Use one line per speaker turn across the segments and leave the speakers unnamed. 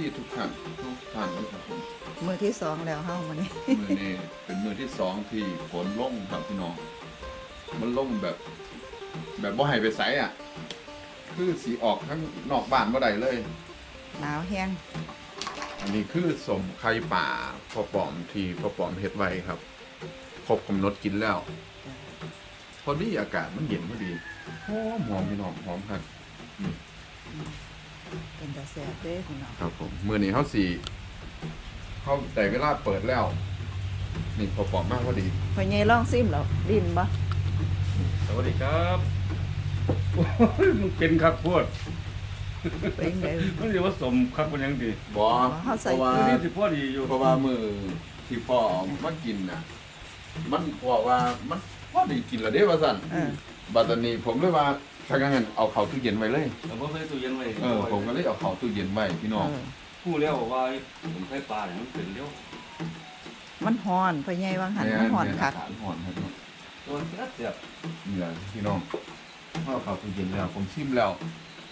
เอฟซีทุกท่านทุกท่านนะครับผม
มือที่สองแล้วเฮ้ามานี่
มือนี้เป็นมือที่สองที่ฝนลงครับพี่น้อง มันลงแบบ แบบบ่ให้ไปใสอะ คือสีออกทั้งนอกบ้านบ่ได้เลย
หนาวแห้ง
อันนี้คือสมไข่ป่าพอปอมที่พอปอมเฮ็ดไว้ครับ ครบกำหนดกินแล้ว พอดีอากาศมันเย็นพอดีหอมหอมพี่น้องหอมครับ
เป็นตาแสบเด้อพี่น้อง
ครับผมมือนี้เขาสีเขาแต่เวลาเปิดแล้ว นี่พอปอมมากพอดี
พอใหญ่ลองซิมแล้วลิ้นบ่
สวัสดีครับโอ้ยมันเป็นครับพวด
เป็นไง
มันเรียกว่าสมครับมันยังดี
บอ
เขาใส่
เพราะว่า
ตัวนี้สิพ่อดีอยู่
เพราะว่ามือที่พ่อมากินน่ะ มันบอกว่ามันพ่อได้กินแล้วเด้ว่าสั่น
เออ
บัดตอนนี้ผมเลยว่าถ้างั้นเอาเข้าตู้เย็นไว้เลย
แต่พ่อใส่ตู้เย็นไว้
เออ ผมก็เลยเอาเข้าตู้เย็นไว้พี่น้อง
เออ
พูดแล้วว่าผมใส่ปลาเนี่ยมันเป็นเลี้ยว
มันฮ้อนพอใหญ่วางหันมันฮ้อนคัก
อาหารหอนครับ
ตัวเสียเสียบ
นี่แหละพี่น้องเอาเข้าตู้เย็นแล้วผมชิมแล้ว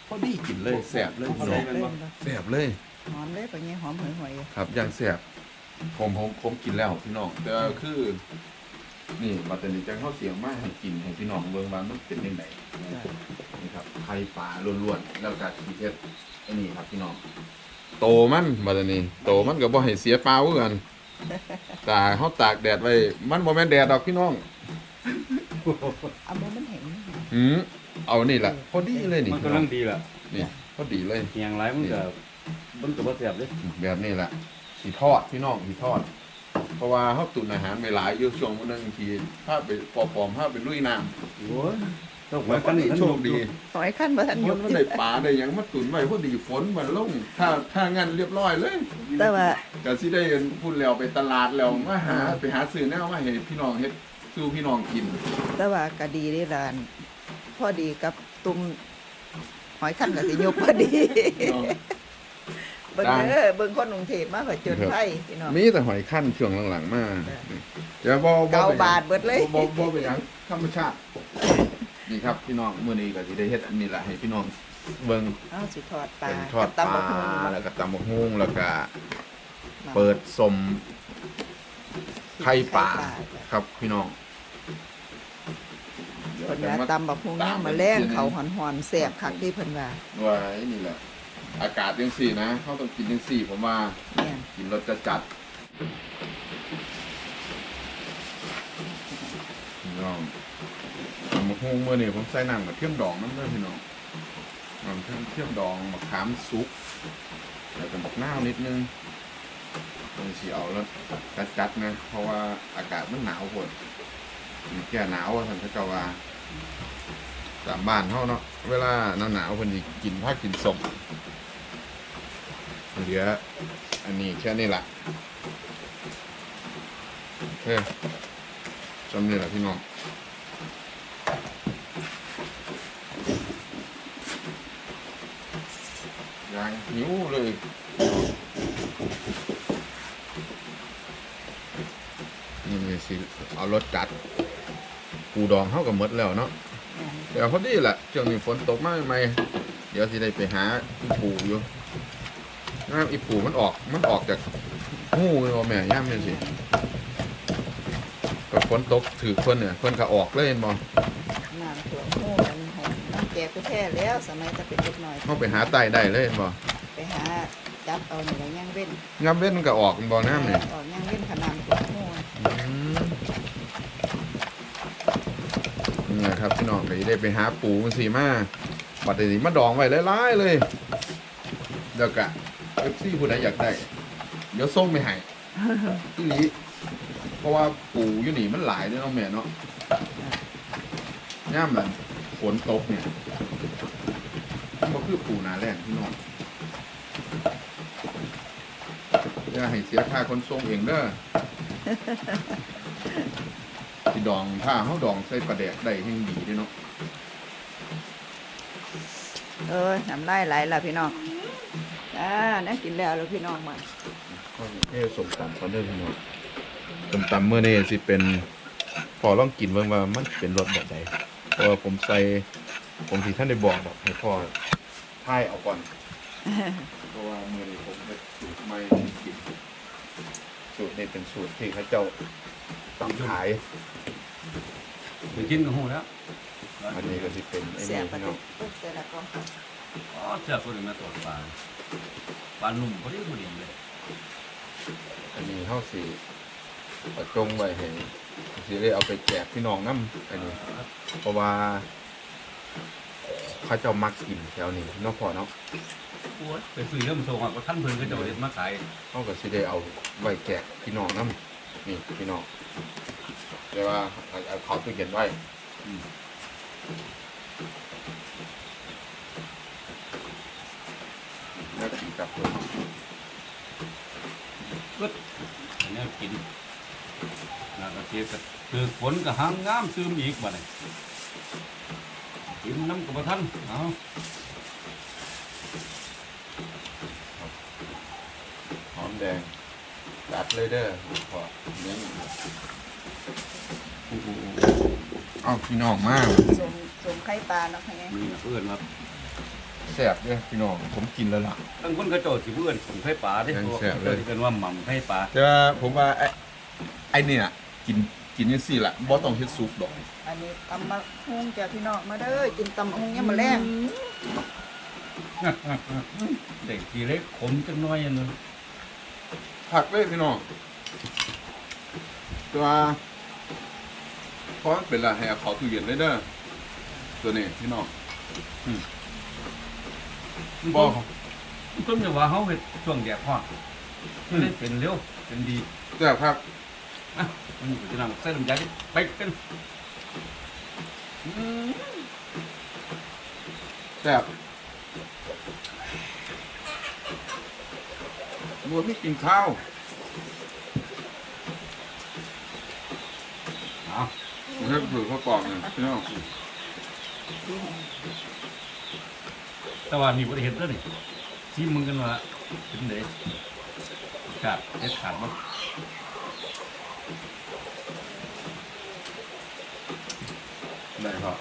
พอดีกินเลยแซ่บเลยพี่น้อง
เล่นบ่
แซ่บเลย
หอมเลยพอใหญ่หอมหวย
ครับอย่างแซ่บผมผมผมกินแล้วพี่น้องแต่ว่าคือ นี่บัดตอนนี้จังเข้าเสียงมากให้กินให้พี่น้องเบิ่งว่ามันเป็นยังไง
ๆจ้ะ
นี่ครับไข่ปลาล้วนๆแล้วก็ชีเทศอันนี้ครับพี่น้องโตมันบัดนี้โตมันก็บ่ให้เสียเปล่าคือกันตากเฮาตากแดดไว้มันบ่แม่นแดดดอกพี่น้อง
เอาบ่มันเห็น
หืมเอานี่แหละพอดีเลยนี่
มันกำลังดีแหละ
นี่พอดีเลย
เฮียงไรมันก็มันก็บ่เสียบเลย
แบบนี้แหละสีทอดพี่น้องสีทอด เพราะว่าเฮาตุนอาหารไว้หลายอยู่ช่วงมื้อนึงทีถ้าไปปอปอมถ้าไปลุยน้ำ
โอ้ยต้อง
แล้ว
กั
ก็
น
นี่โชคดี
หอยขั้นบ่ทัน
มั
ยุ
น
บ
มันได้ปลาได้หยังมาตุนไว้พอดีฝนมันลงถ้าถ้างั้นเรียบร้อยเลย
แต่ว่า
ก็สิได้พูดแล้วไปตลาดแล้วมาหาไปหาซื้อแนวมาให้พี่น้องเฮ็ดสู่พี่น้องกิน
แต่ว่าก็ดีเด้ร้าน พอดีกับตุ่มหอยขั้นก็สิยุบพอดี
เนาะ
เบิ่งเด้อเบิ่งคนกรุงเทพมาผจญภัยพี่น้อง
มีแต่หอยขั้นช่วงหลังๆมาเดี๋ยวบ่บ่
เก้า
ไปหยัง
บาทเบิดเลย
บ่บ่บ่เป็นหยังธรรมชาติ นี่ครับพี่น้องมื้อนี้ก็สิได้เฮ็ดอันนี้แหละให้พี่น้องเบิ่ง
เอาสิทอดปลา
เป็นทอดป
ตำบั
ลาก
หุ่ง
แล้วก็ตำบักหุ่งแล้วก็เปิดสมไข่ป่าครับพี่น้อง
เพิ่นว่าตำบักหุ่งย่างมาแล้งเขาหอนๆแซ่บคักที่เพิ่นว่า
ว่าไอ้นี่แหละ อากาศจังสี่นะเขาต้องกินจังสี่ผมว่า
แม่น
กินรสจัดจัดพี่น้องตำบักหุ่งเมื่อนี่ผมใส่น้ำกับเทียมดองน้ำเด้อพี่น้องน้ำเทียมเทียมดองมะขามสุกแล้วก็บักนาวนิดนึงต้องสีเอาแล้วจัดจัดๆนะ เพราะว่าอากาศมันหนาวพดมีแก่หนาวอะท่านพระเจ้าว่าตามบ้านเขาเนาะเวลาหนาวหนาวๆเพิ่นสิกินผักกินสม เหลือ อันนี้แค่นี้แหละโอเคจำนี่แหละพี่น้องยังหิวเลยนี่สิเอารถจัดปูดองเข้ากับมดแล้วเนาะเดี๋ยวพอดีแหละช่วงนี้ฝนตกมากไหมเดี๋ยวสิได้ไปหาปูอยู่ น้ำอีปูมันออก มันออกจากหูเลยว่าแม่ย่ามนี่สิก็ฝนตกถือเพิ่นเนี่ยเพิ่นก็ออกเลยเห็นบ่
น้ำถั่วหูมันหอมน้ำแกงกูแท้แล้วสมัยจะเป็นเด็กน้อย
เข้าไปหาไต่ได้เลยเห็นบ่
ไปหาจับเอานี่แหละย่างเว้น
ย่ำเว้นมันก็ออกบ่น้ำเนี่ย
ออกย่างเว้นขนาดถั่วหู
อืมนี่แหละครับพี่น้องก็สิได้ไปหาปูมันสีมาบัดนี้มาดองไว้หลายๆเลยเดี๋ยวกะ เอฟซีผู้ใดอยากได้ เดี๋ยวส่งไปให้อีหลีเพราะว่าปูอยู่นี่มันหลายเด้อเนาะแม่เนาะย่ามแบบฝนตกเนี่ยมันก็คือปูหนาแรงพี่น้องอย่าให้เสียค่าขนส่งเองเด้อที่ดองถ้าเขาดองใส่ปลาแดกได้แห่งดีด้อเนาะ
เออน้ำลายไหลแล้วพี่น้อง อ่าน่ากินแล้วแล้วพี่น้องมา
ก็เอ้สมตำตอนเด้อพี่น้องสมตำเมื่อนี้สิเป็นพอลองกินเบิ่งว่ามันเป็นรสแบบใดเพราะว่าผมใส่ ผมที่ท่านได้บอกบอกให้พ่อทายเอาก่อน เพราะว่ามือนี้ผมเป็นสูตรใหม่กินสูตรนี้เป็นสูตรที่เขาเจ้าต้องขาย
ไปกินกับหูแล้ว
อันนี้ก็สิเป็นไอ้
เสีย
นี่
ป
พี่
ฏิ
น้อง
เอ้ยแต่ละก็
อ๋อเจ้าคนนี้มาตรวจปลา ปลาหนุ่มพอดีพอดีเลย
อันนี้เฮาสิเอาจงไว้ให้สิได้เอาไปแจกพี่น้องนํอันนี้ เพราะว่าเขาเจ้ามักกินแถวนี้เนาะพ่อเนาะ
โอ้ยไปซื้อเรื่องโซ่หักว่าท่านเพิ่นก็จะเอาเด็ดมาขาย
เฮาก็สิได้เอาไว้แจกพี่น้องนํนี่พี่น้องแต่ว่าเอาเอาเขาตู้เย็นไว้
อืม
แล้วกินกับ
กึดอันนี้กินน่าก็เทียบกับคือฝนก็หางงามซึมอีกบ่เนี่ยกินน้ำกับท่านเอา
หอมแดงจัดเลยเด้อพอเลี้ยงเอาพี่น้องมาก
สมสมไข่ปลาเนาะค่ะเนี่ย
มีเพื่อนมา
แซ่บเด้อพี่น้องผมกินแล้วล่ะ
ตั้งคนกระโจดสิเพื่อนผมไข่ปลาที่
ยัง
ตัว
แซ่บเลย
เกินว่าหม่ำไข่ปลา
แต่ว่าผมว่าไอ้ไอ้เนี่ยกินกินจังซี่ล่ะบ่ต้องเฮ็ดซุปดอก
อันนี้ตำมะฮุงจ้ะพี่น้องมาเด้อกินตำมะฮุงยามมื้อแรง
เด็กทีเล็กขมจังน้อยอันนึง
ผักเลยพี่น้องแต่ว่าเพราะมันเป็นละให้เอาเขาตู้เย็นเลยเด้อตัวนี้พี่น้อง บ่
ต้นจะว่าเขาเห็ดช่วงแดดร้อนมันเลยเป็นเร็วเป็นดี
แซ่บครับ
อะมันอยู่ที่นั่งใส่ลำไยไปกัน
แซ่บบัวพี่กินข้าว
เอา
ผมให้ถือข้าวกล่องเนี่ยพี่น้อง
แต่ว่านี่บริเห็นแล้วนี่ที่มึงกันว่าเป็นเด็กขาดเด็ดขาดมั้ง
ได้ครับ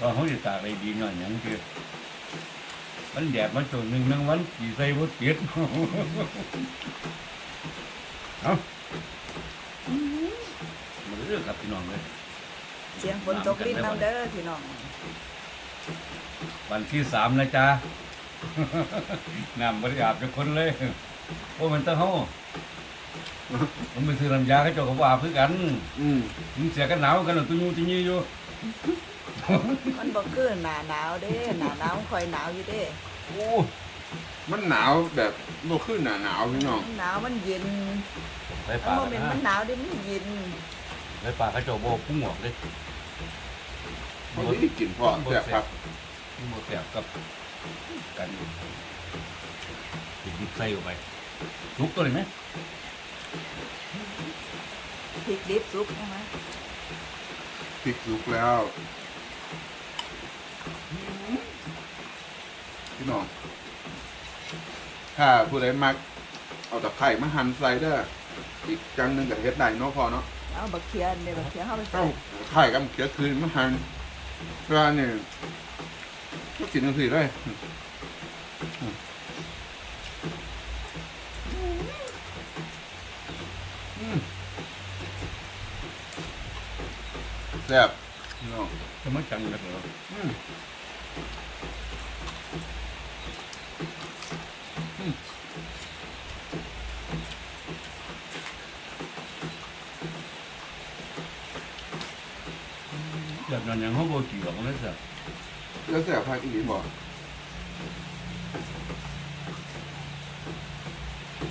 ตอนเขาจะตากได้ดีหน่อยอย่างคือมันแดดมันจนหนึ่งนึ่งวันกี่ใส่วัดเกียดเอามาเรื่องกับพี่น้องเลย
เสียงฝนตกลิ้นน้ำเด้อพี่น้อง
วันที่สามนะจ๊ะ น้ำบริอาบทุกคนเลยโอ้มันต้องเฮาผมไปซื้อน้ำยาให้เจ้าเขาอาบคือกัน
อืม
มึงเสียกันหนาวกันหรอตุ้ยูตุ้ยอยู่
มันบ่คือหน้าหนาวเด้หน้าหนาวค่อยหนาวอยู่เด้
โอ้
มันหนาวแบบบ่ขึ้นหนาหนาวพี่น้อง
มันหนาวมันเย็น
ไป
มัน
ป่า
บ่
กั
แม่
น
น
นะ
มันหนาวเด้มันเย็น
ไปป่าเขาเจ้าโบพุ่งหมวกเลย
มันไม่ได้กินพอแซ่บครับ
พุ่งหมวกแสบกับกันติดดิบใส่ออกไปลุกตัวเลยไหม
พริกดิบสุกใช่ไหม
พริกสุกแล้วพี่น้องถ้าผู้ใดมักเอาตะไคร้มาหั่นใส่เด้ออีกจังหนึงกับเฮ็ดได้เนาะพอเนาะ
เอาบักเขียนเด้บักเขียนเฮาไปใส่
เอาไข่กับเขียคืนมาหั่นเวลาเนี่ยก็กินจังซี่เลยอืมแซ่บพี่น้อง
จะมาจังเลยเหรอ
อืม
แบบนั้นยังเขาโบกี่หรอกเลยสิ
แล้วแซ่บพาอีหลีบอก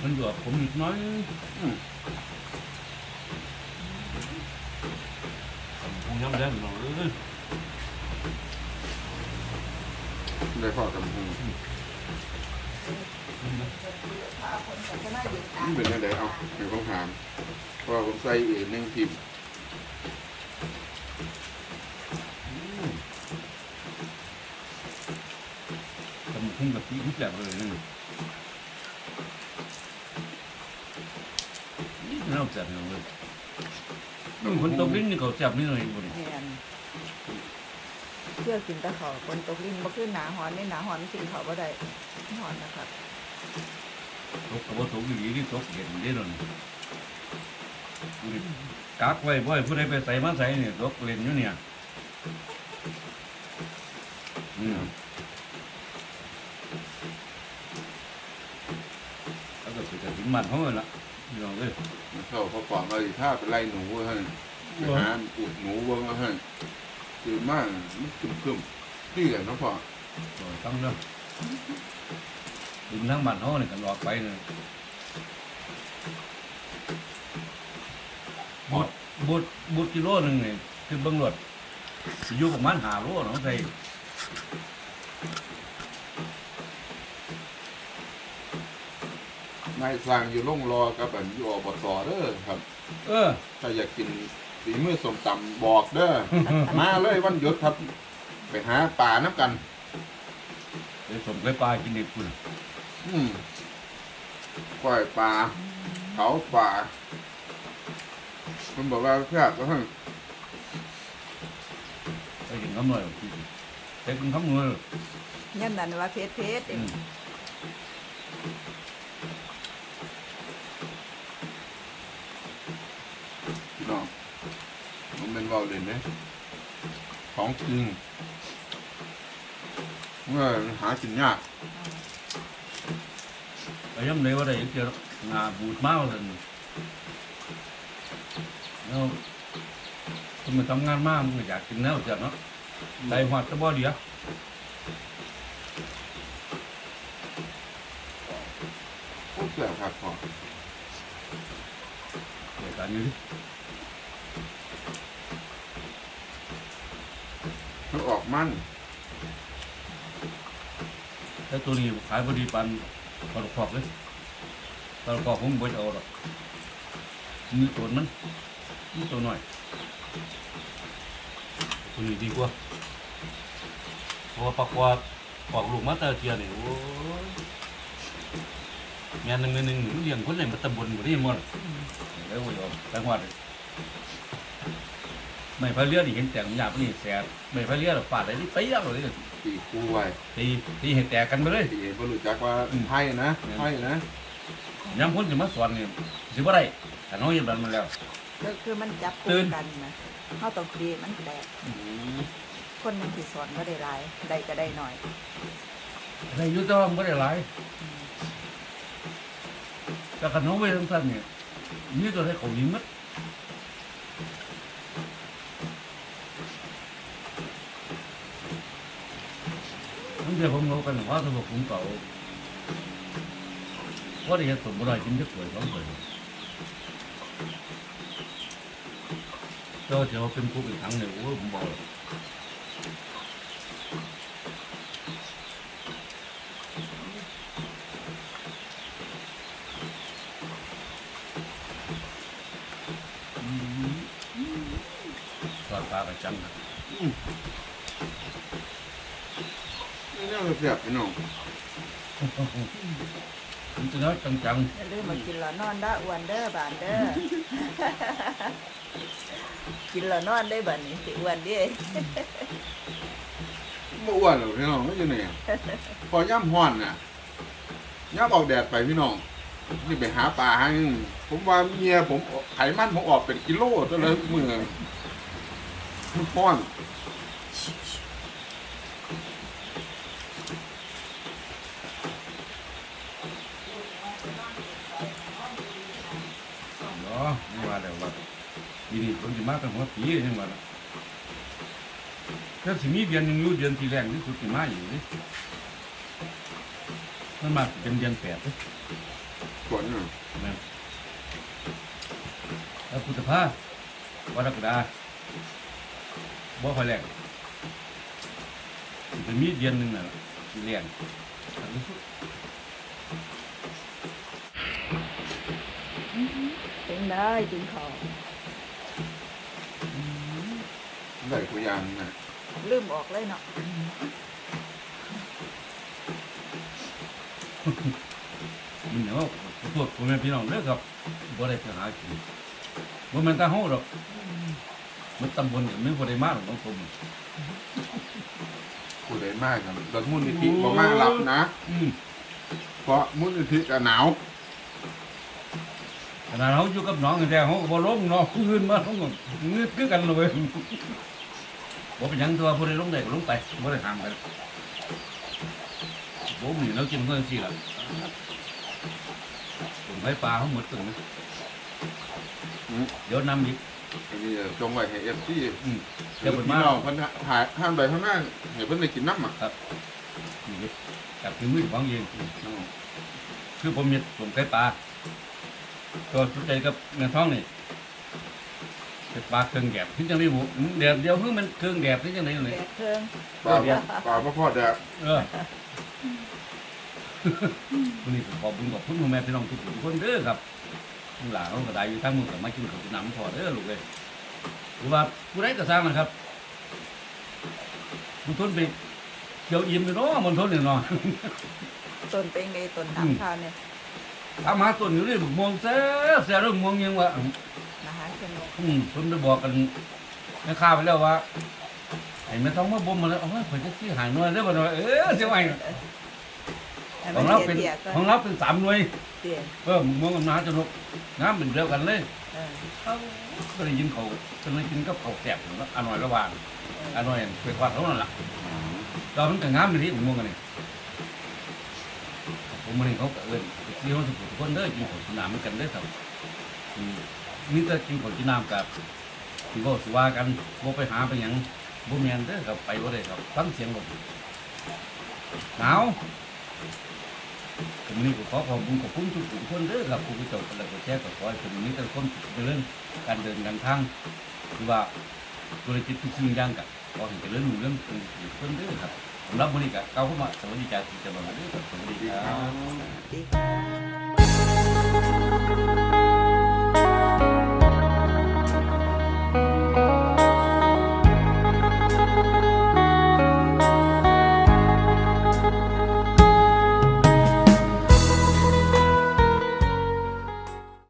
มันอยู่กับผมนิดน้อย
อืม
คงย้ำแดงหน่อยเลย
ได้พอกับพุง
พาคนศาสนาเย็นตา
มันเป็นยังไงเอาเดี๋ยวผมถามเพราะว่าผมใส่เองหนึ่งพิมพ์
ทำคุ้งกับพี่คุ้งแสบเลยนี่น่าแสบเลยนุ่งคนตบลิ้นนี่เขาแสบนี่หน่อยบุรี
แม่นที่ยวกินแตะเขาคนตกลิ้นบ่คือหนาหอนนี่หนาหอนกินเขาบ่ได้หอนนะครับ
ตกกับว่าตกดีที่ตกเย็นได้หน่อยกักไว้บ่ให้ผู้ใดไปใส่มาใส่เนี่ยตกเล่นอยู่เนี่ยอืมแล้ว ก็ไปกระถิ่นมันเขาเลยล่ะพี่น้องเอ้ย
มันเข้าเขาปอกมาดิถ้าไปไล่หนูเฮ้ยไปหาอุดหนูเบิ้งเฮ้ยคือมากมันคึมคึมๆนี่แหละเนาะพ่อ
โอ้ยตั้งเด้อดินทั้งมันเขาเนี่ยกันหลอกไปเนี่ยบุดบุดบุดกิโลหนึ่งเนี่ยคือเบิ่งรถสิอยู่ประมาณห้าโลเนาะใส่
นายสร้างอยู่ล่งรอกับอันอยู่อบตเด้อครับ
เออ
ถ้าอยากกินฝีมือสมตำบอกเด้อ มาเลยวันหยุดครับ ไปหาป่าน้ำกัน
เดี๋ยวสมเคยปลากินเด็กคุณ
อืมก้อยปลาเขาป่ามันบอกว่าเพื่อนก็ให้
ไปกินคำหน่อยแต่กินคำหน่อย
ยันนั้นว่าเพชรเพชร
อืม
พี่น้องมัน เป็นเบาเล่นเนี่ยของจริงเมื่อหากินยาก
ไปย่ำเลยว่าได้เจองาบูดเมาเลยแล้วคุณมาทำงานมากมันก็อยากกินแนวเจ้าเนาะใจหอดตะบ่เดียว
โอ้เสียครับพอ
เดี๋ยวการอยู่ดิ
มันออกมัน
แต่ตัวนี้ขายพอดีปันปลาขอบเลยปลาขอบผมไม่เอาหรอกมีตัวมันมีตัวน้อย ตัวนี้ดีกว่าเพราะว่าปลากวาดปอกลูกมาแตะเทียนี่โอ้ยงานหนึ่งหนึ่งหนึ่งเลี้ยงคนไหนมาตำบลบ่ได้หมดแล้วว่าอยู่จังหวัด ไม่พายเรือนี่เห็นแต่งหยาบนี่แสบไม่พายเรือหรอกฟาดอะไรนี่ไปแล้วเลย
ตีคู่ไว้
ตีตีเห็นแตกกันไปเลย
ตีบรู้จักว่าไพ่นะไพ่นะ
ย้ำพ้นจะมาสอนนี่สิบ่ได้แต่น้องยันบันมาแล้ว
ก็คือมันจับ
ตื่
คู่
น
กันนะเฮาต้องดีมันแตก
อืม
คนหนึงสิสอนบ่ได้หลายได้ก็ได้หน่อย
ได้อยุ่แต่ว่ามันบ่ได้หลายแต่ขนมไว้ทั้งสั้นเนี่ยมีตัวให้เขายิงมัด ทั้งเดียวผมรู้กันว่าถ้าบอกผมเก่าว่าได้เห็นสมบูรณ์กินจะป่วยสองป่วยเจ้าเจ้าเป็นผู้เป็นทั้งเนี่ยโอ้ยผมบอกเลยทอดปลากระจังครับ
เสียบพี่น้อง
มันจะน้อยจัง
อย่าลืมมากินแล้วนอนได้ออ้วนเด้อบานเด้อ กินแล้วนอนได้บัดนี้สิอ้วนเดิ
บ่อ้วนหรอกพี่น้องไม่ใช่เนี่ยพอย่ำห้อนน่ะย่ำออกแดดไปพี่น้อง นี่ไปหาปลาให้ผมว่าเมียผมไขมันผมออกเป็นกิโลตัวเลยมือมันห้อน
ๆเนาะนี่ว่าแล้วว่า ปีนี้ผมจะมาตั้งหัวปียังว่าล่ะถ้าสิมีเดือนหนึงอยู่เดือนที่แรงที่สุดที่มาอยู่นี่มันมาเป็นเดือนแปดเลย
ฝนน่ะ
แม่นแล้วพุทธภาวัดกฎาบ่ค่อยแรงจะมีเดือนหนึงน่ะที่แรงที่สุด
ถึงได้กินข้า ว
ได้ตัวอย่างน่ะ
ลืมออกเลยเนาะ
มันเนาะพวกพ่อแม่พี่น้องเด้อครับบ่ได้ไปหากินบ่แม่นตาเฮาดอกมันตำบลก็ไม่บ่ได้มาหรอกบางคน
ผู้ใดมากครับรถมุ่นนิธิบ่มากหลับนะ
อืม
เพราะมุ่นนิธิก็หนาว
ขนาดเขาอยู่กับน้องกันแต่เขาก็บ่ลงเนาะคืนมาเขาก็งึดคือกันเลย บ่เป็นหยังตัวผู้ใดลงได้ก็ลงไปบ่ได้ห้ามกันบ่มีเรากินเพิ่นสิล่ะผมให้ปลาเขาหมดตึงนะ
อืม
เดี๋ยวนำอีก
อันนี้จงไว้ให้เอฟซี
อืม
เดี๋ยวพี่น้องเพิ่นถ่ายห้ามใดข้างหน้าให้เพิ่นได้กินน้ำอะ
นี่ดิกับคือมือของเองคือผมเนี่ยผมเคยปลาตัวสุดใจกับเงินทองนี่ เป็นปลาเครื่องแกบที่จังได้หมูเดี๋ยวเดี๋ยวเพิ่งมันเครื่องแกบที่จังได้เลย
แดดเครื่อง
ปลาบ่ปลาบ่พอแดด
เออวันนี้ผมขอบคุณขอบคุณพ่อแม่พี่น้องทุกคนเด้อครับทุกหลานเขาก็ได้อยู่ทั้งมือกับมากินข้าวกินน้ำพอเด้อลูกเลยหรือว่าผู้ใดก็สร้างนะครับมันทนไปเกี่ยวอิ่มอยู่เนาะมันทนอยู่เนาะ
ต้นเป็นไงต้น
อืม
น้ำข้าวเนี่ย
ทำหาต้นอยู่นี่มองแซ่บแซ่บเรื่องมองยังว่า
มหาชนก
อืมผมได้บอกกันแม่ค้าไปแล้วว่าไอ้แม่ต้องมาบ่มมาแล้วเอาไว้ข่อยจะซื้อหาหน่วยได้บ่หน่อยเออเสียไว้
ให้
ข
มั
อนงเราเป็น
เตี้ยๆก็
ของเราเป็นสามหน่วย
เตี้ย
เออมองกับน้าจะนกน้ำเป็นเดียวกันเลย
เออ
เอาก็ได้ยินเขาก็เลยกินกับเขาวแซ่บแล้วอร่อยระหว่างอร่อยไปกว่าเขานั่นล่ะตอนมันก็งามไปที่ผมมองกันนี่ผมมันนี่เขาก็เอิ้นที่เขาทุกคนเด้อกินข้าวกินน้ำกันเด้อครับ นี่ก็กินข้าวกินน้ำกับที่ก็สิว่ากันบ่ไปหาไปหยังบ่แม่นเด้อครับไปบ่ได้ครับฟังเสียงบ่หนาวผมนี่ก็ขอขอบคุณขอบคุณทุกคนเด้อครับผู้ที่เจ้าคนละก็แชร์ก็ขอให้เป็นมีแต่ความสุขเจริญการเดินการทางหรือว่าธุรกิจทุกสิ่งอย่างก็ขอให้เจริญรุ่งเรื่องเพิ่นเด้อครับสำหรับมื้อนี้ก็กล่าวคำว่าสวัสดีจ้าที่จะมาเด้อครับสวัสดีครับ
ดีค่ะ